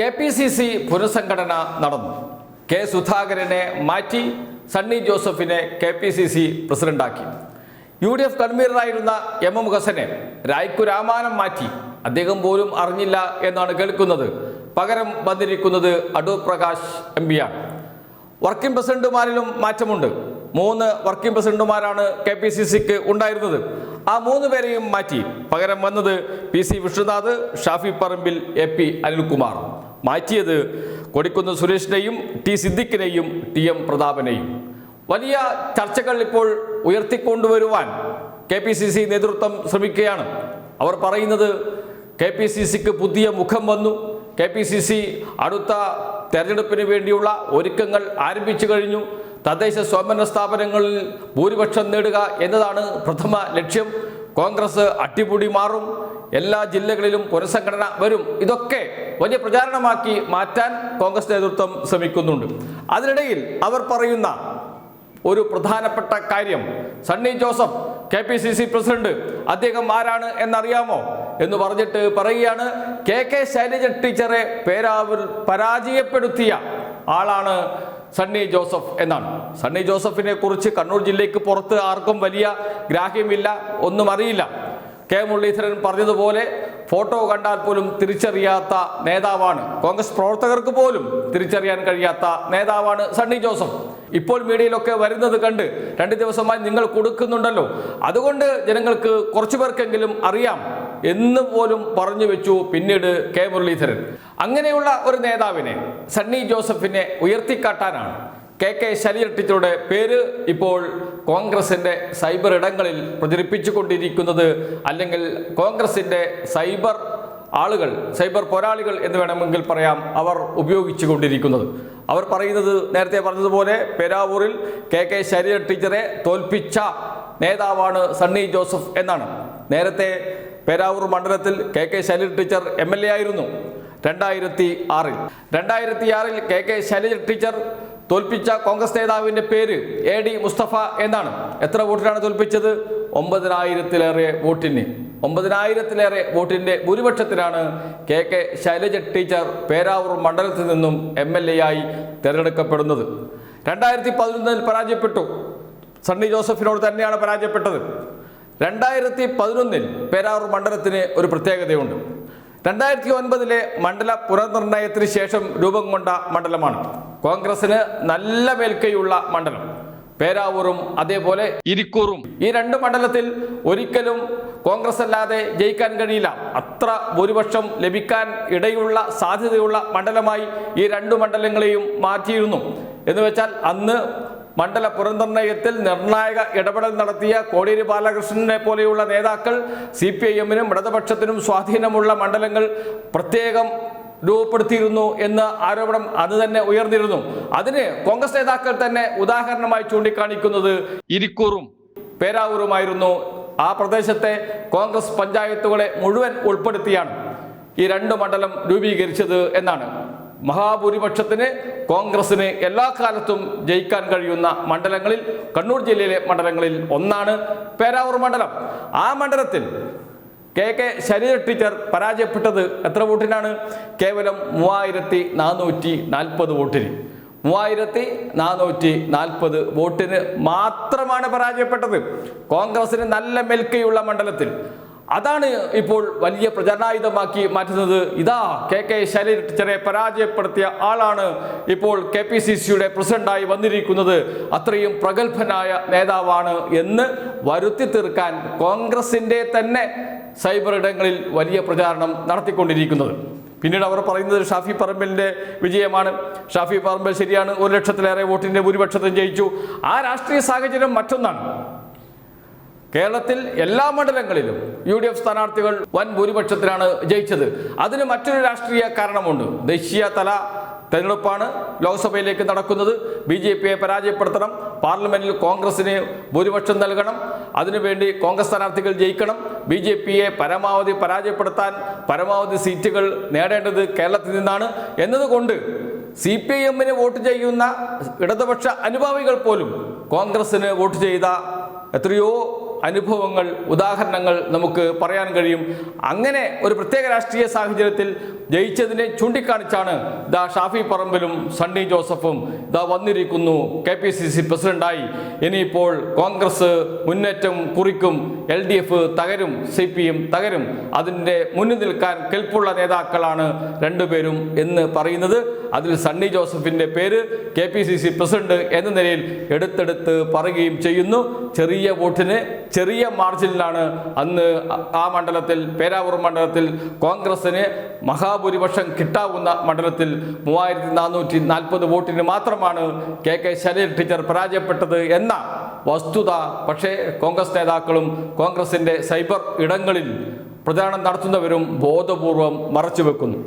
K P C C പുനഃസംഘടന നടന്നു. K സുധാകരനെ മാറ്റി സണ്ണി ജോസഫിനെ കെ പി സി സി പ്രസിഡന്റാക്കി. യു ഡി എഫ് കൺവീനറായിരുന്ന എം എം ഹസനെ രായ്ക്കു രാമാനം മാറ്റി. അദ്ദേഹം പോലും അറിഞ്ഞില്ല എന്നാണ് കേൾക്കുന്നത്. പകരം വന്നിരിക്കുന്നത് അടൂർ പ്രകാശ് എം പിയാണ് വർക്കിംഗ് പ്രസിഡന്റുമാരിലും മാറ്റമുണ്ട്. മൂന്ന് വർക്കിംഗ് പ്രസിഡന്റുമാരാണ് കെ പി സി സിക്ക് ഉണ്ടായിരുന്നത്. ആ മൂന്ന് പേരെയും മാറ്റി. പകരം വന്നത് P C Vishnunath Shafi Parambil A P Anilkumar. മാറ്റിയത് കൊടിക്കുന്ന് സുരേഷിനെയും ടി സിദ്ദിഖിനെയും ടി എം പ്രതാപനെയും. വലിയ ചർച്ചകൾ ഇപ്പോൾ ഉയർത്തിക്കൊണ്ടുവരുവാൻ കെ പി സി സി നേതൃത്വം ശ്രമിക്കുകയാണ്. അവർ പറയുന്നത് കെ പി സി സിക്ക് പുതിയ മുഖം വന്നു. കെ പി സി സി അടുത്ത തെരഞ്ഞെടുപ്പിന് വേണ്ടിയുള്ള ഒരുക്കങ്ങൾ ആരംഭിച്ചു കഴിഞ്ഞു. തദ്ദേശ സ്വയംഭരണ സ്ഥാപനങ്ങളിൽ ഭൂരിപക്ഷം നേടുക എന്നതാണ് പ്രഥമ ലക്ഷ്യം. കോൺഗ്രസ് അട്ടിപൊടി മാറും എല്ലാ ജില്ലകളിലും പുനഃസംഘടന വരും. ഇതൊക്കെ വലിയ പ്രചാരണമാക്കി മാറ്റാൻ കോൺഗ്രസ് നേതൃത്വം ശ്രമിക്കുന്നുണ്ട്. അതിനിടയിൽ അവർ പറയുന്ന ഒരു പ്രധാനപ്പെട്ട കാര്യം Sunny Joseph K P C C president അദ്ദേഹം ആരാണ് എന്നറിയാമോ എന്ന് പറഞ്ഞിട്ട് പറയുകയാണ് കെ കെ ശൈലജ ടീച്ചറെ പേരാവൂർ പരാജയപ്പെടുത്തിയ ആളാണ് സണ്ണി ജോസഫ് എന്നാണ്. സണ്ണി ജോസഫിനെ കുറിച്ച് കണ്ണൂർ ജില്ലയ്ക്ക് പുറത്ത് ആർക്കും വലിയ ഗ്രാഹ്യമില്ല ഒന്നും അറിയില്ല. കെ മുരളീധരൻ പറഞ്ഞതുപോലെ ഫോട്ടോ കണ്ടാൽ പോലും തിരിച്ചറിയാത്ത നേതാവാണ്. കോൺഗ്രസ് പ്രവർത്തകർക്ക് പോലും തിരിച്ചറിയാൻ കഴിയാത്ത നേതാവാണ് സണ്ണി ജോസഫ്. ഇപ്പോൾ മീഡിയയിലൊക്കെ വരുന്നത് കണ്ട് രണ്ട് ദിവസമായി നിങ്ങൾ കൊടുക്കുന്നുണ്ടല്ലോ. അതുകൊണ്ട് ജനങ്ങൾക്ക് കുറച്ചു പേർക്കെങ്കിലും അറിയാം എന്ന് പോലും പറഞ്ഞു വെച്ചു പിന്നീട് കെ മുരളീധരൻ. അങ്ങനെയുള്ള ഒരു നേതാവിനെ സണ്ണി ജോസഫിനെ ഉയർത്തിക്കാട്ടാനാണ്. കെ കെ ശൈലജ ടീച്ചറുടെ പേര് ഇപ്പോൾ കോൺഗ്രസിന്റെ സൈബർ ഇടങ്ങളിൽ പ്രചരിപ്പിച്ചുകൊണ്ടിരിക്കുന്നത് അല്ലെങ്കിൽ കോൺഗ്രസിന്റെ സൈബർ ആളുകൾ സൈബർ പോരാളികൾ എന്ന് വേണമെങ്കിൽ പറയാം അവർ ഉപയോഗിച്ചു കൊണ്ടിരിക്കുന്നത് അവർ പറയുന്നത് നേരത്തെ പറഞ്ഞതുപോലെ പെരാവൂരിൽ കെ കെ ശരീര ടീച്ചറെ തോൽപ്പിച്ച നേതാവാണ് സണ്ണി ജോസഫ് എന്നാണ്. നേരത്തെ പേരാവൂർ മണ്ഡലത്തിൽ K K Shailaja teacher M L A ആയിരുന്നു. രണ്ടായിരത്തി ആറിൽ. രണ്ടായിരത്തി ആറിൽ കെ കെ ശൈലജ ടീച്ചർ തോൽപ്പിച്ച കോൺഗ്രസ് നേതാവിന്റെ പേര് എ ഡി മുസ്തഫ എന്നാണ്. എത്ര വോട്ടിനാണ് തോൽപ്പിച്ചത്? ഒമ്പതിനായിരത്തിലേറെ വോട്ടിന്. ഒമ്പതിനായിരത്തിലേറെ വോട്ടിന്റെ ഭൂരിപക്ഷത്തിനാണ് K K Shailaja teacher Peravoor മണ്ഡലത്തിൽ നിന്നും എം എൽ എ ആയി തിരഞ്ഞെടുക്കപ്പെടുന്നത്. രണ്ടായിരത്തി പതിനൊന്നിൽ പരാജയപ്പെട്ടു. സണ്ണി ജോസഫിനോട് തന്നെയാണ് പരാജയപ്പെട്ടത്. രണ്ടായിരത്തി പതിനൊന്നിൽ പേരാവൂർ മണ്ഡലത്തിന് ഒരു പ്രത്യേകതയുണ്ട്. രണ്ടായിരത്തി ഒൻപതിലെ മണ്ഡല പുനർനിർണയത്തിന് ശേഷം രൂപം കൊണ്ട മണ്ഡലമാണ്. കോൺഗ്രസിന് നല്ല മേൽക്കൈയുള്ള മണ്ഡലം. പേരാവൂറും അതേപോലെ ഇരിക്കൂറും. ഈ രണ്ട് മണ്ഡലത്തിൽ ഒരിക്കലും കോൺഗ്രസ് അല്ലാതെ ജയിക്കാൻ കഴിയില്ല. അത്ര ഭൂരിപക്ഷം ലഭിക്കാൻ ഇടയുള്ള സാധ്യതയുള്ള മണ്ഡലമായി ഈ രണ്ട് മണ്ഡലങ്ങളെയും മാറ്റിയിരുന്നു. എന്ന് വെച്ചാൽ അന്ന് മണ്ഡല പുനർനിർണയത്തിൽ നിർണായക ഇടപെടൽ നടത്തിയ കോടിയേരി ബാലകൃഷ്ണനെ പോലെയുള്ള നേതാക്കൾ സി പി ഐ എമ്മിനും ഇടതുപക്ഷത്തിനും സ്വാധീനമുള്ള മണ്ഡലങ്ങൾ പ്രത്യേകം രൂപപ്പെടുത്തിയിരുന്നു എന്ന ആരോപണം അത് തന്നെ ഉയർന്നിരുന്നു. അതിന് കോൺഗ്രസ് നേതാക്കൾ തന്നെ ഉദാഹരണമായി ചൂണ്ടിക്കാണിക്കുന്നത് ഇരിക്കൂറും. പേരാവൂറുമായിരുന്നു. ആ പ്രദേശത്തെ കോൺഗ്രസ് പഞ്ചായത്തുകളെ മുഴുവൻ ഉൾപ്പെടുത്തിയാണ് ഈ രണ്ട് മണ്ഡലം രൂപീകരിച്ചത് എന്നാണ്. മഹാഭൂരിപക്ഷത്തിന് കോൺഗ്രസിന് എല്ലാ കാലത്തും ജയിക്കാൻ കഴിയുന്ന മണ്ഡലങ്ങളിൽ കണ്ണൂർ ജില്ലയിലെ മണ്ഡലങ്ങളിൽ ഒന്നാണ് പേരാവൂർ മണ്ഡലം. ആ മണ്ഡലത്തിൽ കെ കെ ശരീര ടീച്ചർ പരാജയപ്പെട്ടത് എത്ര വോട്ടിനാണ്? കേവലം മൂവായിരത്തി നാനൂറ്റി നാൽപ്പത് വോട്ടിന്. മൂവായിരത്തി നാനൂറ്റി നാൽപ്പത് വോട്ടിന് മാത്രമാണ് പരാജയപ്പെട്ടത്. കോൺഗ്രസിന് നല്ല മെൽക്കയുള്ള മണ്ഡലത്തിൽ അതാണ് ഇപ്പോൾ വലിയ പ്രചരണായുധമാക്കി മാറ്റുന്നത്. ഇതാ കെ കെ ശൈലജ ടീച്ചറെ പരാജയപ്പെടുത്തിയ ആളാണ് ഇപ്പോൾ കെ പി സി സിയുടെ പ്രസിഡന്റായി വന്നിരിക്കുന്നത്. അത്രയും പ്രഗത്ഭനായ നേതാവാണ് എന്ന് വരുത്തി തീർക്കാൻ കോൺഗ്രസിന്റെ തന്നെ സൈബർ ഇടങ്ങളിൽ വലിയ പ്രചാരണം നടത്തിക്കൊണ്ടിരിക്കുന്നത്. പിന്നീട് അവർ പറയുന്നത് ഷാഫി പറമ്പലിന്റെ വിജയമാണ്. ഷാഫി പറമ്പൽ ശരിയാണ്. ഒരു ലക്ഷത്തിലേറെ വോട്ടിന്റെ ഭൂരിപക്ഷത്തിൽ ജയിച്ചു. ആ രാഷ്ട്രീയ സാഹചര്യം മറ്റൊന്നാണ്. കേരളത്തിൽ എല്ലാ മണ്ഡലങ്ങളിലും യു ഡി എഫ് സ്ഥാനാർത്ഥികൾ വൻ ഭൂരിപക്ഷത്തിലാണ് ജയിച്ചത്. അതിന് മറ്റൊരു രാഷ്ട്രീയ കാരണമുണ്ട്. ദേശീയ തല തെരഞ്ഞെടുപ്പാണ് ലോക്സഭയിലേക്ക് നടക്കുന്നത്. ബി ജെ പിയെ പരാജയപ്പെടുത്തണം. പാർലമെന്റിൽ കോൺഗ്രസിന് ഭൂരിപക്ഷം നൽകണം. അതിനുവേണ്ടി കോൺഗ്രസ് സ്ഥാനാർത്ഥികൾ ജയിക്കണം. ബി ജെ പിയെ പരമാവധി പരാജയപ്പെടുത്താൻ പരമാവധി സീറ്റുകൾ നേടേണ്ടത് കേരളത്തിൽ നിന്നാണ്. എന്നതുകൊണ്ട് സി പി ഐ എമ്മിന് വോട്ട് ചെയ്യുന്ന ഇടതുപക്ഷ അനുഭാവികൾ പോലും കോൺഗ്രസിന് വോട്ട് ചെയ്ത എത്രയോ അനുഭവങ്ങൾ ഉദാഹരണങ്ങൾ നമുക്ക് പറയാൻ കഴിയും. അങ്ങനെ ഒരു പ്രത്യേക രാഷ്ട്രീയ സാഹചര്യത്തിൽ ജയിച്ചതിനെ ചൂണ്ടിക്കാണിച്ചാണ് ദാ ഷാഫി പറമ്പിലും സണ്ണി ജോസഫും ദാ വന്നിരിക്കുന്നു. കെ പി സി സി പ്രസിഡന്റായി. ഇനിയിപ്പോൾ കോൺഗ്രസ് മുന്നേറ്റം കുറിക്കും എൽ ഡി എഫ് തകരും സി പി എം തകരും. അതിന്റെ മുന്നിൽ നിൽക്കാൻ കെൽപ്പുള്ള നേതാക്കളാണ് രണ്ടുപേരും എന്ന് പറയുന്നത്. അതിൽ സണ്ണി ജോസഫിന്റെ പേര് K P C C president എന്ന നിലയിൽ എടുത്തെടുത്ത് പറയുകയും ചെയ്യുന്നു. ചെറിയ വോട്ടിന് ചെറിയ മാർജിനിലാണ് അന്ന് ആ മണ്ഡലത്തിൽ പേരാവൂർ മണ്ഡലത്തിൽ കോൺഗ്രസിന് മഹാഭൂരിപക്ഷം കിട്ടാവുന്ന മണ്ഡലത്തിൽ മൂവായിരത്തി നാനൂറ്റി നാൽപ്പത് വോട്ടിന് മാത്രമാണ് കെ കെ ശലീൽ ടീച്ചർ പരാജയപ്പെട്ടത് എന്ന വസ്തുത. പക്ഷേ കോൺഗ്രസ് നേതാക്കളും കോൺഗ്രസിന്റെ സൈബർ ഇടങ്ങളിൽ പ്രചാരണം നടത്തുന്നവരും ബോധപൂർവം മറച്ചുവെക്കുന്നു.